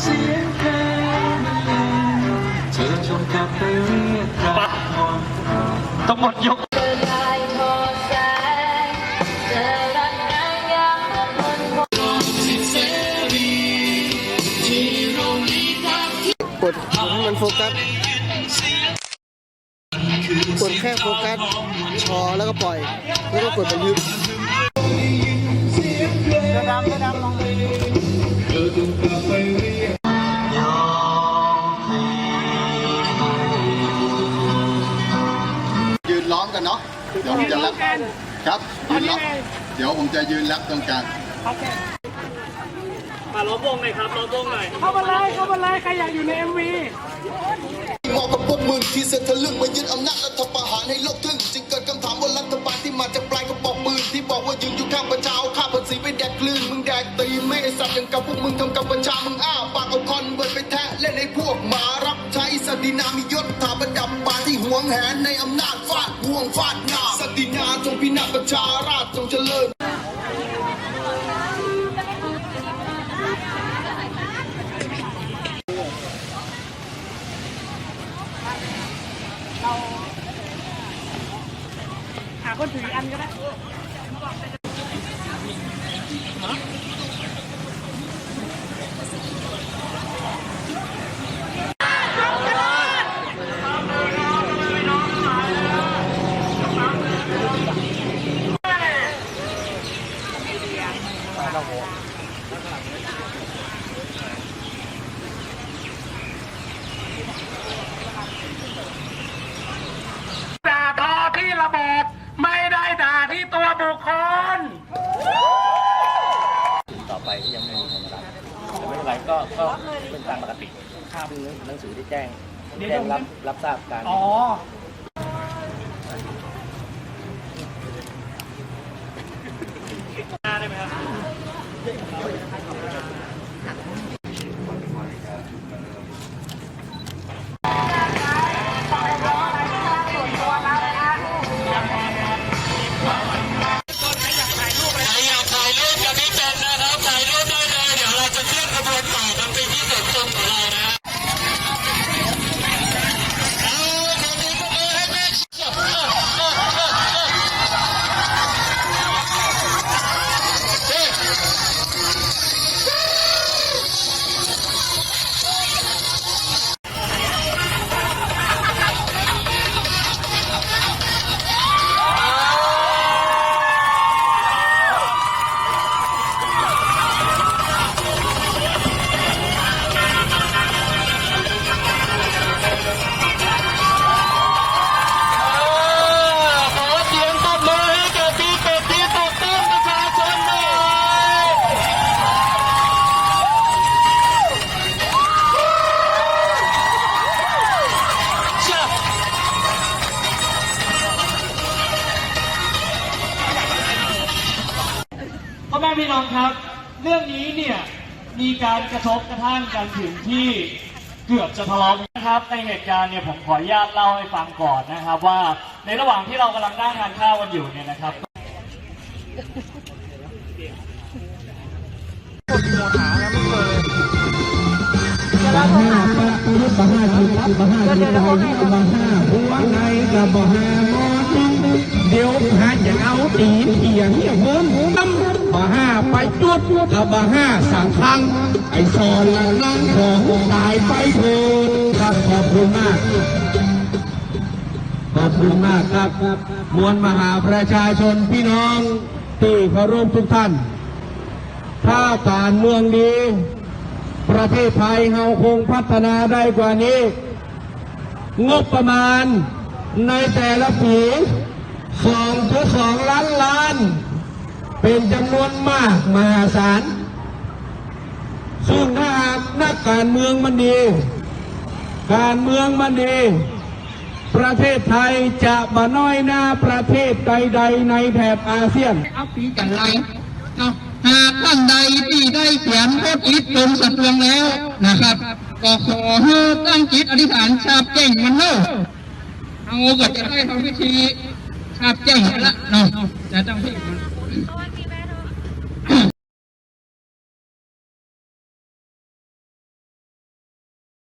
เสียงเพลงบรรเลงเธอจงกลับไปเรียกกลับหมดต้องหมดยกเดินทายทอแสงเจอรักดให้มันโฟกัส กดแค่โฟกัสชอแล้วก็ปล่อย แล้วก็กดไป เนาะเดี๋ยวผมจะแรปครับยืนล้อมเดี๋ยวผมจะยืนแรปตรงกลางมาล้อมวงหน่อยครับล้อมวงหน่อยเข้ามาเลยเข้ามาเลยใครอยากอยู่ใน MV เหมาะกับพวกมึงที่เสร็จทะลึ่งมายึดอำนาจรัฐประหารให้โลกทึ่งจึงเกิดคำถามว่ารัฐบาลที่มาจากปลายกระบอกปืนที่บอกว่ายืนอยู่ข้างประชาเอาข้าภาษีไปแดกกลืนมึงแดกตีนไม่ไอสัตว์อย่างกับพวกมึงทำกับประชามึงอ้าปากเอาคอนเบิร์ดไปแทะเล่นไอ้พวกหมารับใช้สตินามียศถาประดับบาที่ห วงแหนในอำนาจฟาดห่วงฟาดงาสตินาจงพินาศประชาราชจงเจริญหาคนถืออันก็ได้ ด่าทอที่ระบบไม่ได้ด่า ที่ตัวบุคคลต่อไปที่ยังไม่มีธรรมดาแต่ไม่เป็นไรก็ก็เป็นตามปกติซึ่งหนังสือที่แจ้งเดี๋ยวแจ้งเดี๋ยวรับรับทราบการ อ๋อ พี่น้องครับ เรื่องนี้เนี่ยมีการกระทบกระทั่งกันถึงที่เกือบจะทะเลาะนะครับ ในเหตุการณ์เนี่ยผมขออนุญาตเล่าให้ฟังก่อนนะครับ ว่าในระหว่างที่เรากำลังนั่งทานข้าวกันอยู่เนี่ยนะครับบาห้าปะปุริบาห้าสิบบาห้าสิบบาห้าบาห้าหัวในกับบาห้ามอเดี๋ยวหาจะเอาตีนเถียงเหี้ยเบิ้มบาห้า ไปจุดกับบาห้าสั่งคังไอซอนละนั่งของตายไปเถิดครับขอบคุณมาก ขอบคุณมากครับ มวลมหาประชาชนพี่น้องที่เคารพทุกท่าน ถ้าการเมืองดี ประเทศไทยเราคงพัฒนาได้กว่านี้ งบประมาณในแต่ละปีสองถึงสองล้านล้าน เป็นจำนวนมากมหาศาล ซึ่งถ้าหากนักการเมืองมันดี การเมืองมันดี ประเทศไทยจะมาน้อยหน้าประเทศใดๆในแถบอาเซียนอาปีกันไรหากท่านใดที่ได้เขียนพจน์อิฐลงสะเทืองแล้วนะครับ ก็ขอให้ตั้งจิตอธิษฐานชาบแจ้งมันเนอะเอาก็จะได้ทำพิธีชาบแจ้งละเนาะจะต้องพิธี Brasil.